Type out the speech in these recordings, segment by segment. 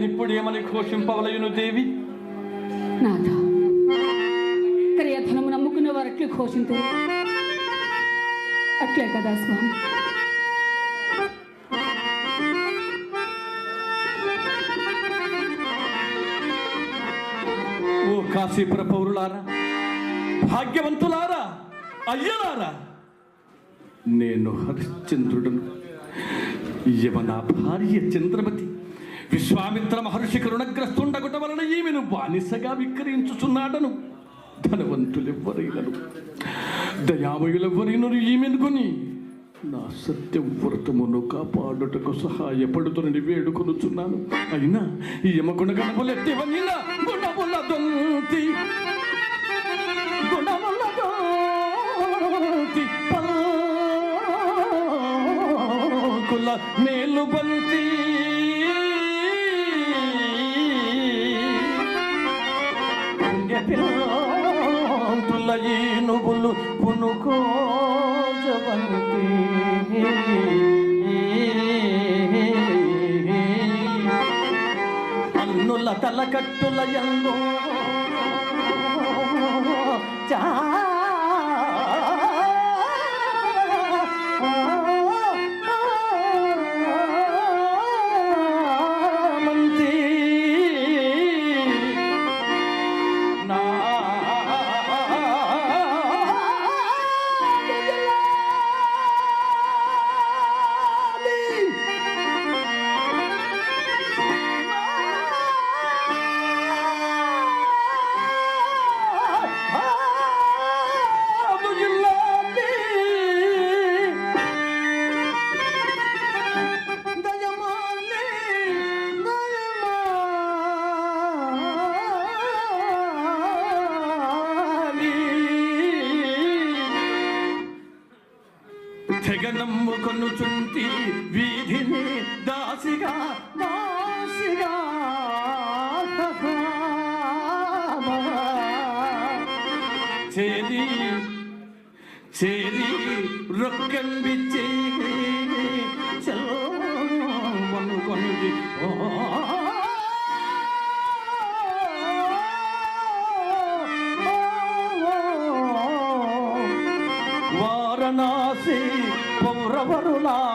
నేనిప్పుడు ఏమని ఘోషింపవలయును దేవి? నాథ క్రియధనము నమ్ముకున్న వారు అట్లే ఘోషింతురు అట్లే కదా స్వామి. ఓ కాశీపుర పౌరులారా భాగ్యవంతులారా అయ్యలారా నేను హరిశ్చంద్రుడను. యవన భార్య చంద్రమతి విశ్వామిత్ర మహర్షికి రుణగ్రస్తుండగుట వలన ఈమెను బానిసగా విక్రయించుచున్నాడను. ధనవంతులెవ్వరైనను. దయామయులెవ్వరైనను ఈమెను కొని నా సత్యం వ్రతమును కాపాడుటకు సహాయపడుతునని వేడుకొనుచున్నాను. అయినా ఈ యమగుణ గణములెత్తివనిన గుణముల దొంతి గుణముల దొంతి మేలు బంతి పునుకోజవంతి అన్నుల తలకట్టుల ఎందో తెగనమ్ము కొనుచుంటి వీధిని దాసిగా దాసిగా. చేరి చేరి రొక్కంబిచ్చి చల్వను కొనుడి ఓ. వారణాసి పౌరవరులారా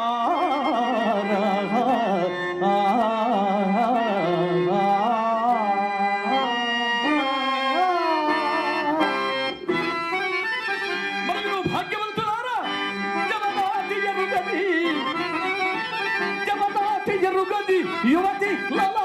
మరియు భాగ్యవంతులారా జగదాతి ఎరుగది జగదాతి ఎరుగది యువతి లలా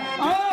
Oh!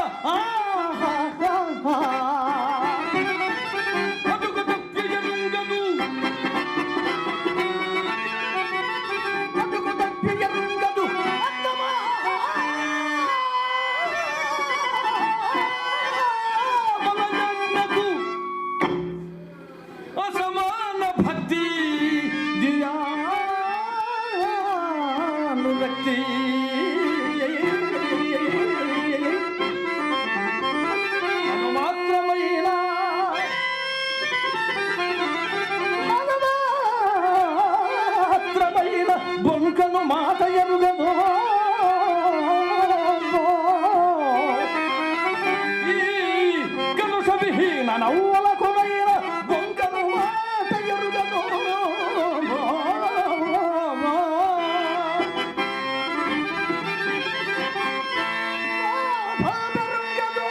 నవ్వులకు వైన బొంకను మాట ఎరుగదు భాగరుగదు.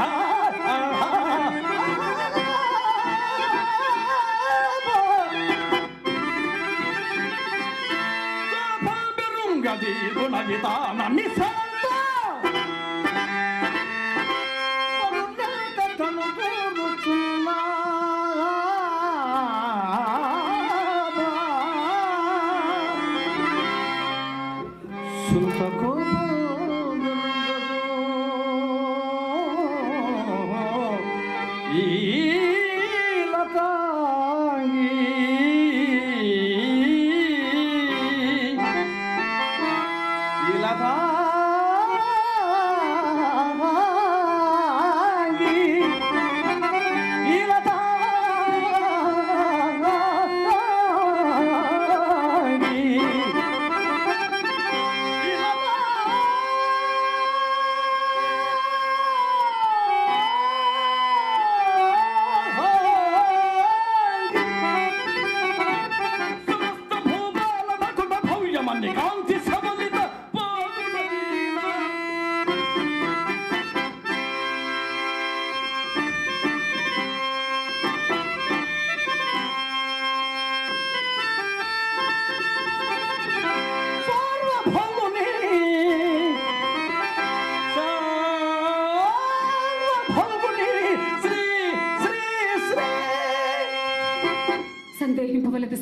ఆ, ఆ, ఆ. సుతకు ఈ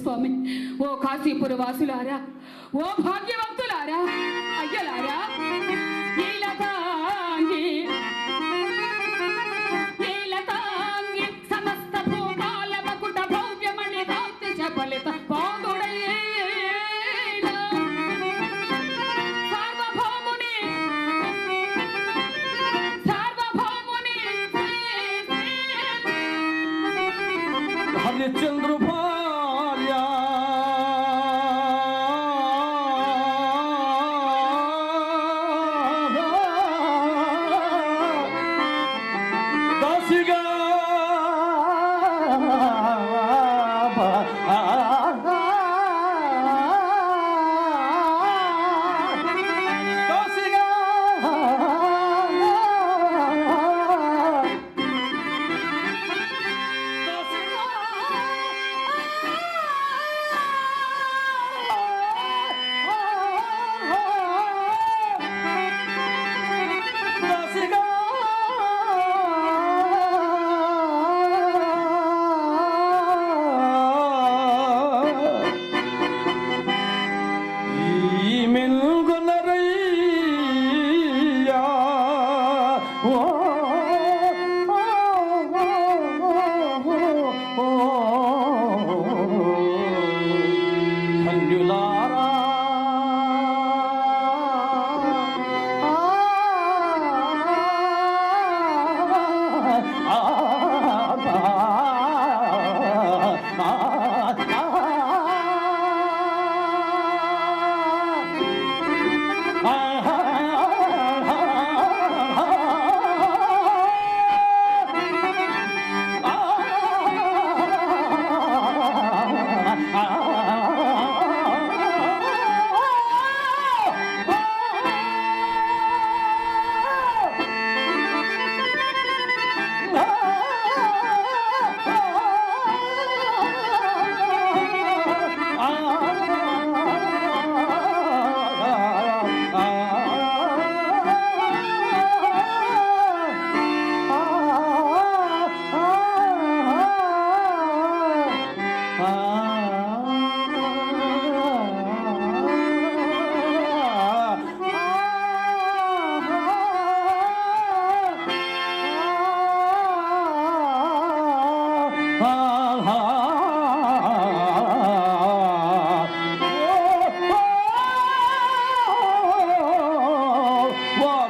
స్వామి ఓ కాశీపుర వాసులారా ఓ భాగ్యవంతులారా అయ్యలారా ఓ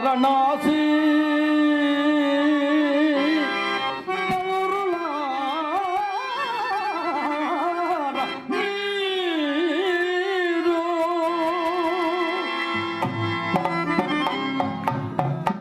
ganasi